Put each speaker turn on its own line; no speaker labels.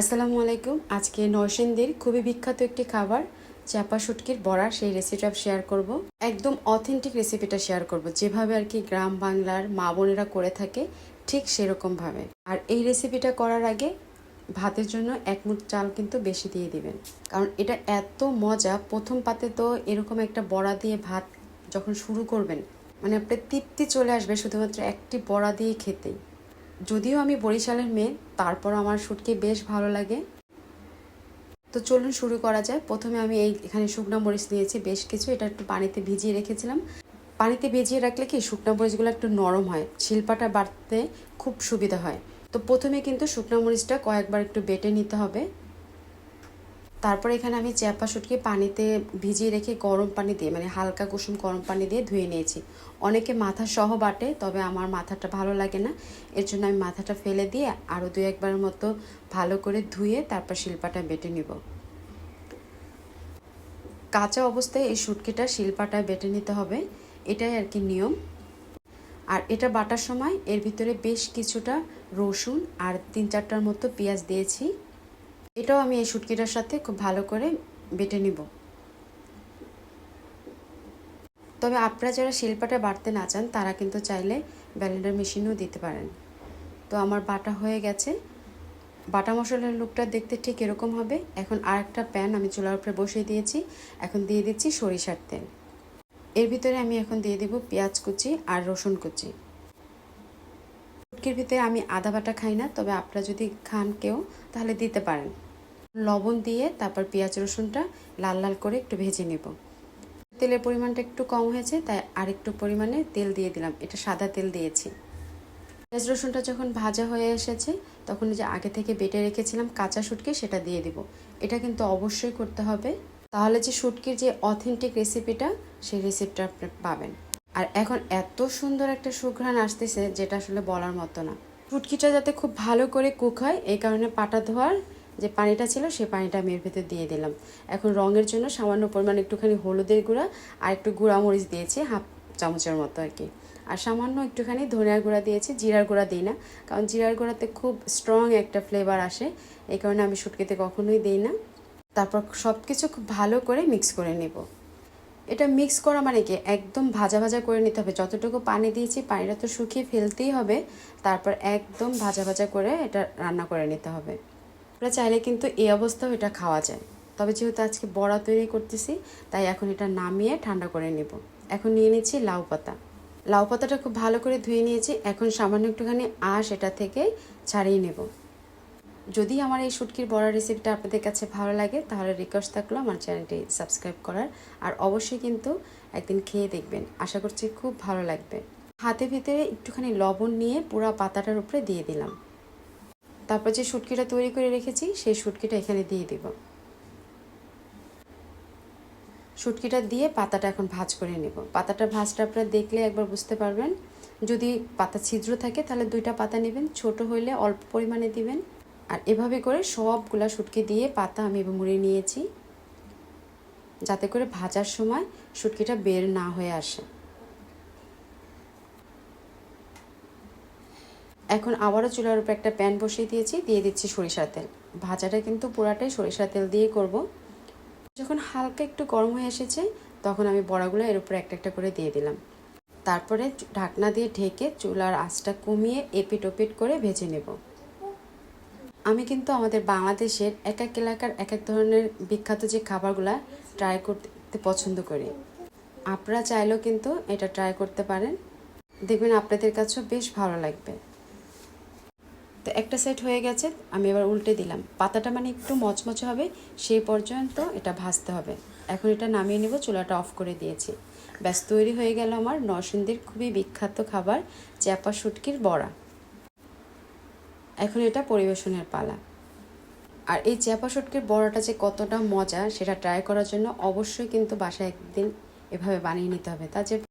আসসালামু আলাইকুম। আজকে নরসিংদীর খুবই বিখ্যাত একটি খাবার চাপা শুটকির বড়া, সেই রেসিপিটা শেয়ার করব। একদম অথেন্টিক রেসিপিটা শেয়ার করব। যেভাবে আর কি গ্রাম বাংলার মা বোনেরা করে থাকে, ঠিক সেরকমভাবে। আর এই রেসিপিটা করার আগে ভাতের জন্য এক মুঠ চাল কিন্তু বেশি দিয়ে দিবেন। কারণ এটা এত মজা, প্রথম পাতে তো এরকম একটা বড়া দিয়ে ভাত যখন শুরু করবেন মানে আপনার তৃপ্তি চলে আসবে শুধুমাত্র একটি বড়া দিয়ে খেতেই। যদিও আমি বরিশালের মেয়ে তারপর আমার শুটকি বেশ ভালো লাগে। তো চলুন শুরু করা যায় প্রথমে আমি এই এখানে শুকনো মরিচ নিয়েছি, বেশ কিছু। এটা একটু পানিতে ভিজিয়ে রেখেছিলাম। পানিতে ভিজিয়ে রাখলে কি শুকনো মরিচগুলো একটু নরম হয়, শিল্পাটা বাড়তে খুব সুবিধা হয়। তো প্রথমে কিন্তু শুকনো মরিচটা কয়েকবার একটু বেটে নিতে হবে। তারপর এখানে আমি চ্যাপা শুটকি পানিতে ভিজিয়ে রেখে গরম পানি দিয়ে মানে হালকা কুসুম গরম পানি দিয়ে ধুয়ে নিয়েছি। অনেকে মাথা সহ বাটে, তবে আমার মাথাটা ভালো লাগে না। এর জন্য আমি মাথাটা ফেলে দিয়ে আরও দু একবারের মতো ভালো করে ধুয়ে তারপর শিল্পাটা বেটে নিব। কাঁচা অবস্থায় এই শুটকিটা শিল্পাটা বেটে নিতে হবে, এটাই আর কি নিয়ম। আর এটা বাটার সময় এর ভিতরে বেশ কিছুটা রসুন আর তিন চারটার মতো পেঁয়াজ দিয়েছি। এটাও আমি এই শুটকিটার সাথে খুব ভালো করে বেটে নিব। তবে আপনারা যারা শিল্পাটা বাটতে না চান, তারা কিন্তু চাইলে ব্যালেন্ডার মেশিনও দিতে পারেন। তো আমার বাটা হয়ে গেছে। বাটা মশলার লুকটা দেখতে ঠিক এরকম হবে। এখন আর একটা প্যান আমি চুলার উপরে বসিয়ে দিয়েছি। এখন দিয়ে দিচ্ছি সরিষার তেল। এর ভিতরে আমি এখন দিয়ে দেব পেঁয়াজ কুচি আর রসুন কুচি। শুটকির ভিতরে আমি আদা বাটা খাই না, তবে আপনারা যদি খান কেউ, তাহলে দিতে পারেন। লবণ দিয়ে তারপর পেঁয়াজ রসুনটা লাল লাল করে একটু ভেজে নেব। তেলের পরিমাণটা একটু কম হয়েছে, তাই আরেকটু পরিমাণে তেল দিয়ে দিলাম। এটা সাদা তেল দিয়েছি। পেঁয়াজ রসুনটা যখন ভাজা হয়ে এসেছে, তখন যে আগে থেকে বেটে রেখেছিলাম কাঁচা শুটকি, সেটা দিয়ে দিব। এটা কিন্তু অবশ্যই করতে হবে। তাহলে যে শুটকির যে অথেন্টিক রেসিপিটা সেই রেসিপিটা আপনি পাবেন। আর এখন এত সুন্দর একটা সুঘ্রাণ আসতেছে, যেটা আসলে বলার মতো না। শুটকিটা যাতে খুব ভালো করে কুক হয়, এই কারণে পাটা ধোয়ার যে পানিটা ছিল সেই পানিটা আমি এর ভেতর দিয়ে দিলাম। এখন রঙের জন্য সামান্য পরিমাণ একটুখানি হলুদের গুঁড়া আর একটু মরিচ দিয়েছি, হাফ চামচের মতো আর কি। আর সামান্য একটুখানি ধনিয়ার গুঁড়া দিয়েছি, জিরার গুঁড়া দিই না, কারণ জিরার গুঁড়াতে খুব স্ট্রং একটা ফ্লেভার আসে, এই কারণে আমি শুটকিতে কখনোই দিই না। তারপর সব কিছু খুব ভালো করে মিক্স করে নেব। এটা মিক্স করা মানে কি? একদম ভাজা ভাজা করে নিতে হবে। যতটুকু পানি দিয়েছি, পানিটা তো শুকিয়ে ফেলতেই হবে, তারপর একদম ভাজা ভাজা করে এটা রান্না করে নিতে হবে। আমরা চাইলে কিন্তু এই অবস্থাও এটা খাওয়া যায়। তবে যেহেতু আজকে বড়া তৈরি করতেছি, তাই এখন এটা নামিয়ে ঠান্ডা করে নেব। এখন নিয়ে নিচ্ছি লাউ পাতা। লাউ পাতাটা খুব ভালো করে ধুয়ে নিয়েছি, এখন সামান্য একটুখানি আঁশ এটা থেকে ছাড়িয়ে নেব। যদি আমার এই শুটকির বড়া রেসিপিটা আপনাদের কাছে ভালো লাগে, তাহলে রিকোয়েস্ট থাকল আমার চ্যানেলটি সাবস্ক্রাইব করার। আর অবশ্যই কিন্তু একদিন খেয়ে দেখবেন। আশা করছি খুব ভালো লাগবে। হাতে ভিতরে একটুখানি লবণ নিয়ে পুরো পাতাটার উপরে দিয়ে দিলাম। তারপর যে শুটকিটা তৈরি করে রেখেছি, সেই শুটকিটা এখানে দিয়ে দিব। শুটকিটা দিয়ে পাতাটা এখন ভাজ করে নেব। পাতাটা ভাজটা আপনারা দেখলে একবার বুঝতে পারবেন। যদি পাতা ছিদ্র থাকে, তাহলে দুইটা পাতা নেবেন। ছোট হইলে অল্প পরিমাণে দিবেন। আর এভাবে করে সবগুলা শুটকি দিয়ে পাতা আমি মুড়ে নিয়েছি, যাতে করে ভাজার সময় শুটকিটা বের না হয়ে আসে। এখন আবারও চুলার উপর একটা প্যান বসিয়ে দিয়েছি, দিয়ে দিচ্ছি সরিষার তেল। ভাজাটা কিন্তু পুরাটাই সরিষার তেল দিয়ে করব। যখন হালকা একটু গরম হয়ে এসেছে, তখন আমি বড়াগুলো এর উপরে একটা একটা করে দিয়ে দিলাম। তারপরে ঢাকনা দিয়ে ঢেকে চুলার আঁচটা কমিয়ে এপিট ওপিট করে ভেজে নেব। আমি কিন্তু আমাদের বাংলাদেশের এক এক এলাকার এক এক ধরনের বিখ্যাত যে খাবারগুলো ট্রাই করতে পছন্দ করি। আপনারা চাইলেও কিন্তু এটা ট্রাই করতে পারেন। দেখবেন আপনাদের কাছেও বেশ ভালো লাগবে। তো একটা সেট হয়ে গেছে, আমি এবার উল্টে দিলাম। পাতাটা মানে একটু মচমচে হবে, সেই পর্যন্ত এটা ভাজতে হবে। এখন এটা নামিয়ে নেব, চুলাটা অফ করে দিয়েছি। ব্যাস, তৈরি হয়ে গেল আমার নরসিংদীর খুবই বিখ্যাত খাবার, চ্যাপা শুটকির বড়া। এখন এটা পরিবেশনের পালা। আর এই চ্যাপা শুটকির বড়াটা যে কতটা মজা, সেটা ট্রাই করার জন্য অবশ্যই কিন্তু বাসায় একদিন এভাবে বানিয়ে নিতে হবে। তা যে